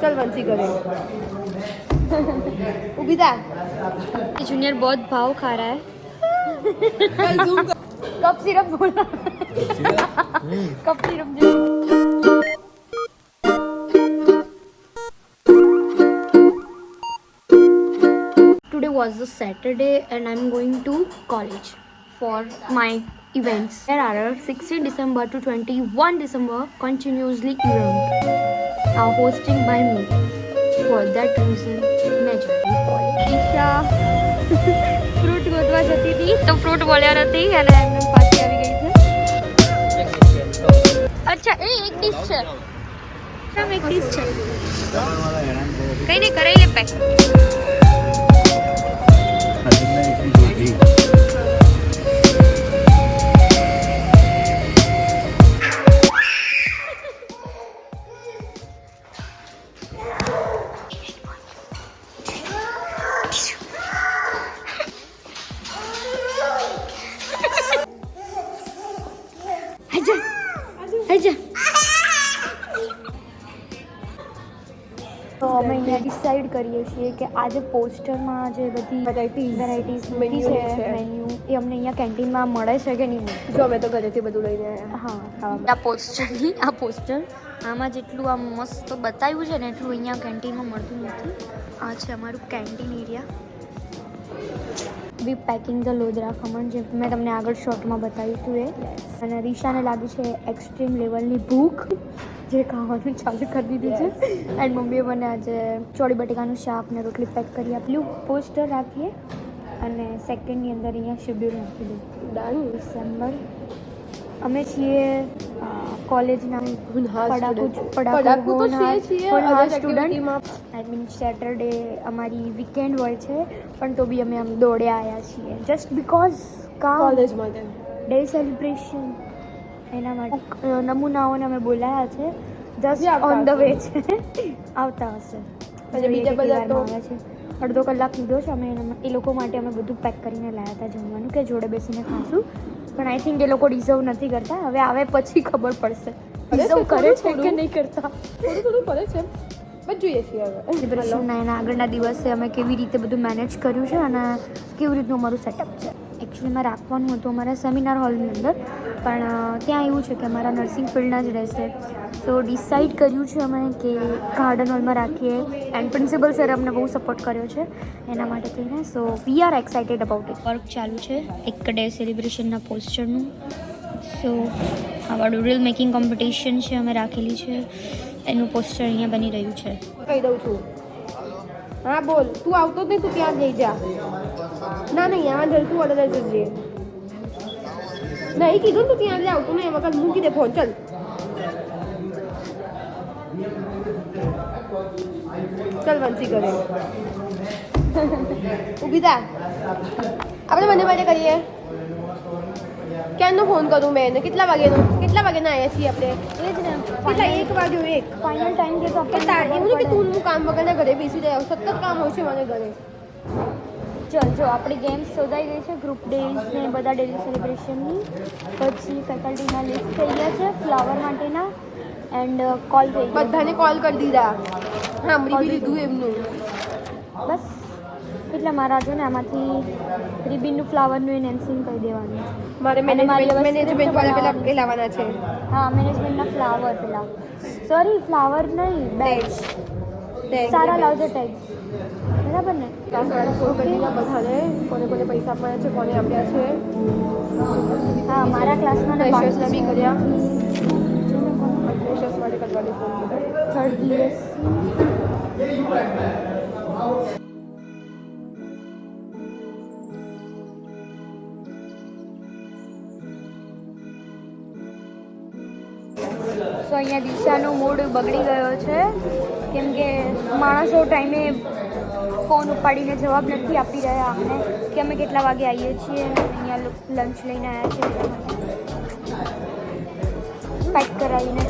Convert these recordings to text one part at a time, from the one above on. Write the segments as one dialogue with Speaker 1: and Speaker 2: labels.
Speaker 1: चल वंशी करे उभी था
Speaker 2: जूनियर बहुत भाव खा रहा है
Speaker 1: कल जूम कर
Speaker 2: कप सिरप बोला कप सिरप जो Today was the Saturday and I'm going to college for my events. There are 16 December to 21 December continuously event Are hosting by me. For that reason, મેં જતી. Isha fruit ગોતવા જતી હતી? તો fruit મળ્યા નથી અને એમને પાછી આવી ગઈ છે. અચ્છા એ એક ડીશ છે. એક ડીશ છે. કઈ નહીં કરાઈ લે પેક તો અમે અહીંયા ડિસાઈડ કરીએ છીએ કે આજે પોસ્ટરમાં જે બધી
Speaker 1: વેરાયટીઝ
Speaker 2: વેરાયટીઝ
Speaker 1: મેન્યુ
Speaker 2: છે
Speaker 1: છે.
Speaker 2: મેન્યુ એ અમને અહીંયા કેન્ટીનમાં મળે છે કે નહીં?
Speaker 1: જો અમે તો ઘરેથી બધું લઈને આવ્યા
Speaker 2: હા. આ પોસ્ટરની આ પોસ્ટર આમાં જેટલું આ મસ્ત બતાવ્યું છે ને એટલું અહીંયા કેન્ટીનમાં મળતું નથી. આ છે અમારું canteen area we packing the Lodra khaman જે મેં તમને આગળ શોર્ટમાં બતાવ્યું હતું એ. અને રીશાને લાગી છે એક્સ્ટ્રીમ લેવલની ભૂખ. જે ખાવાનું ચાલુ કરી દીધું છે. એન્ડ મમ્મીએ મને આજે ચોળી બટેકાનું શાક ને રોટલી પેક કરી આપેલું. પોસ્ટર રાખીએ. અને સેકન્ડની અંદર અહીંયા શેડ્યુલ રાખી દીધું
Speaker 1: ડન
Speaker 2: ડિસેમ્બર અમે છીએ કોલેજના પડાકુ
Speaker 1: તો છીએ.
Speaker 2: આઈ મીન સેટરડે અમારી વીકેન્ડ હોય છે પણ તો બી અમે આમ દોડ્યા આવ્યા છીએ. જસ્ટ બીકોઝ
Speaker 1: કોલેજ માટે.
Speaker 2: ડે સેલિબ્રેશન એના માટે. નમૂનાઓને અમે બોલાયા છે. જસ્ટ ઓન ધ વે છે. આવતા હશે. પછી
Speaker 1: બીજા બધા તો-
Speaker 2: છે. અડધો કલાક લીધો છે અમે એ લોકો માટે અમે બધું પેક કરીને લાવ્યા હતા જમવાનું કે જોડે બેસીને ખાશું. પણ આઈ થિંક એ લોકો ડિઝર્વ નથી કરતા. હવે આવે પછી ખબર પડશે. ડિઝર્વ કરે છે કે નહીં કરતા?
Speaker 1: થોડું થોડું કરે છે. બટ જોઈએ છીએ હવે.
Speaker 2: એના આગળના દિવસે અમે કેવી રીતે બધું મેનેજ કર્યું છે અને કેવી રીતનું અમારું સેટઅપ છે. એકચ્યુઅલીમાં રાખવાનું હતું અમારા સેમિનાર હોલની અંદર. પણ ત્યાં એવું છે કે અમારા નર્સિંગ ફિલ્ડના જ રહેશે. સો ડિસાઇડ કર્યું છે અમે કે ગાર્ડન હોલમાં રાખીએ. એન્ડ પ્રિન્સિપલ સર અમને બહુ સપોર્ટ કર્યો છે એના માટે થઈને. So we are excited about it work ચાલુ છે. એક ડે સેલિબ્રેશનના પોસ્ટરનું સો આવા ડુડલ મેકિંગ કોમ્પિટિશન છે અમે રાખેલી છે. એનું પોસ્ટર અહીંયા બની રહ્યું છે.
Speaker 1: કહી દઉં છું. હા બોલ. તું આવતો જ નહીં તું ત્યાં જઈ જા. ના નહીં આમાં જલતું ઓર્ડર જ જઈએ નહીં કીધું ને તું ત્યાં જ આવતું નહીં વખત મૂકી દે ફોન ચલ. ચલ વંશી કરે ઊભી થા. આપણે મને માટે કરીએ. ક્યારનો ફોન કરું મેં એને? કેટલા વાગ્યાનો? કેટલા વાગ્યાના આવ્યા છીએ આપણે?
Speaker 2: એ જ ને.
Speaker 1: કેટલા એક વાગ્યો એક?
Speaker 2: ફાઇનલ ટાઈમ કે તો
Speaker 1: એવું કે તું હું કામ વગરના ઘરે બેસી જાય સતત કામ હોય છે મને ઘરે.
Speaker 2: ચલ જો આપણી ગેમ્સ શોધાઈ ગઈ છે ગ્રુપ ડેઝ ને બધા ડેલી સેલિબ્રેશનની પછી ફેકલ્ટીના લિસ્ટ થઈ ગયા છે ફ્લાવર માટેના એન્ડ કોલ થઈ ગયા.
Speaker 1: બધાને કોલ કરી દીધા. હા બી લીધું એમનું.
Speaker 2: બસ. એટલે મારા જો ને આમાંથી રિબિનનું ફ્લાવરનું એનહેન્સિંગ કરી દેવાનું છે.
Speaker 1: મારે મેનેજમેન્ટ વાળા પેલા એ લાવવાના છે.
Speaker 2: હા મેનેજમેન્ટના ફ્લાવર પેલા. સોરી ફ્લાવર નહીં બેચ. સારા લાવજો ટેગ બરાબર ને?
Speaker 1: ક્લાસવાળા ફોન કરી દીધા બધાને કોને કોને પૈસા આપવાના છે કોને આપ્યા છે.
Speaker 2: હા મારા ક્લાસમાં ને
Speaker 1: બી કર્યા.
Speaker 2: કર્યા.
Speaker 1: ફ્રેશર્સ માટે કરવાની ફોન કર્યા
Speaker 2: થર્ડ બીએસસી સો અહીંયા દિશાનો મૂડ બગડી ગયો છે. કેમ કે માણસો ટાઈમે ફોન ઉપાડીને જવાબ નથી આપી રહ્યા અમને કે અમે કેટલા વાગે આવીએ છીએ અને અહીંયા લંચ લઈને આવ્યા છે પેક કરાવીને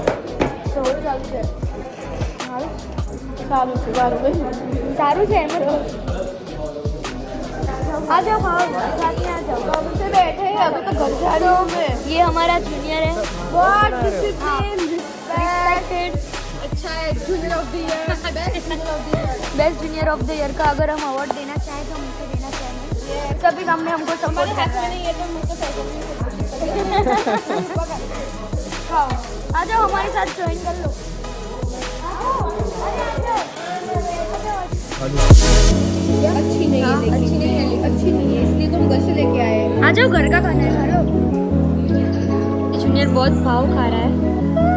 Speaker 2: સો
Speaker 1: ચાલુ છે
Speaker 2: હાલ
Speaker 1: સારું છે સારું નહીં
Speaker 2: સારું છે એમ જ आ जाओ हाँ साथ में आ जाओ
Speaker 1: कब से बैठे हैं अभी तो घर जा रही हूँ मैं
Speaker 2: ये हमारा जूनियर है
Speaker 1: बहुत डिसिप्लिन रिस्पेक्ट
Speaker 2: रिस्पेक्टेड
Speaker 1: अच्छा है junior of the year best junior of the year
Speaker 2: best junior of the year का अगर हम अवार्ड देना चाहें तो हम उसे देना चाहेंगे। सभी काम में हमको सपोर्ट है
Speaker 1: है तो
Speaker 2: खाओ आ जाओ हमारे साथ ज्वाइन कर लो।
Speaker 1: अच्छी नहीं है अच्छी नहीं है। अच्छी नहीं है इसलिए तुम घर से लेके आए
Speaker 2: आ जाओ घर का खाना है खा लो। जूनियर बहुत भाव खा रहा है।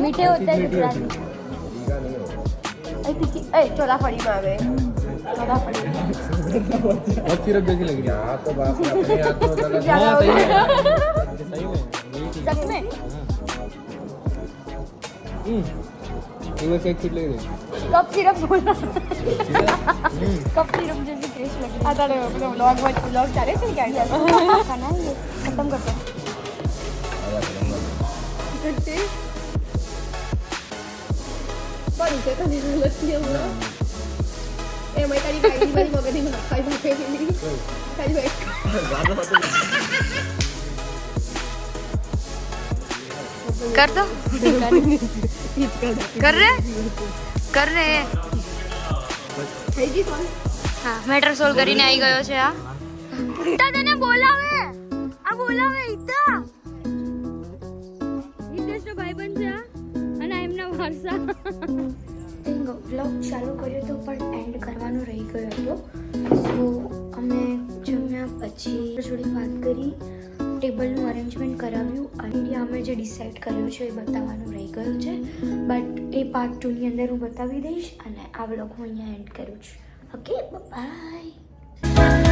Speaker 2: मीठे होते हैं
Speaker 1: चोलाफड़ी में आवे
Speaker 3: बहुत सिरप जैसी लग रही है
Speaker 4: आपको बाप अपने हाथ में
Speaker 1: सही है
Speaker 3: सही में
Speaker 2: सच में
Speaker 3: દિવસ એક સીટ લઈ
Speaker 2: કપ સિરપ બોલો. કપ સિરપ જેવી ટેસ્ટ લાગે.
Speaker 1: આ તારે પેલો વ્લોગ વોચ વ્લોગ ચાલે છે કે
Speaker 2: આ ખાના ખતમ
Speaker 1: કરતો પણ છે તો દીધું લસ્સી હમણાં
Speaker 2: कर रहे कर रहे हैं
Speaker 1: થઈ ગઈ ફોન
Speaker 2: હા મેટર સોલ્વ કરીને આવી ગયો છે આ ઈતા તને બોલાવે આ બોલાવે ઈતા હિતેશનો ભાઈબંધ છે આ અને આ એમના વારસા વ્લોગ ચાલુ કર્યો તો પણ એન્ડ કરવાનો રહી ગયો હતો તો અમે જમ્યા પછી જોડે વાત કરી ટેબલનું અરેન્જમેન્ટ કરાવ્યું. અને અમે જે ડિસાઇડ કર્યું છે એ બતાવવાનું રહી ગયું છે. બટ એ પાર્ટ ટુની અંદર હું બતાવી દઈશ અને આ બ્લોગ હું અહીંયા એન્ડ કરું છું. Okay bye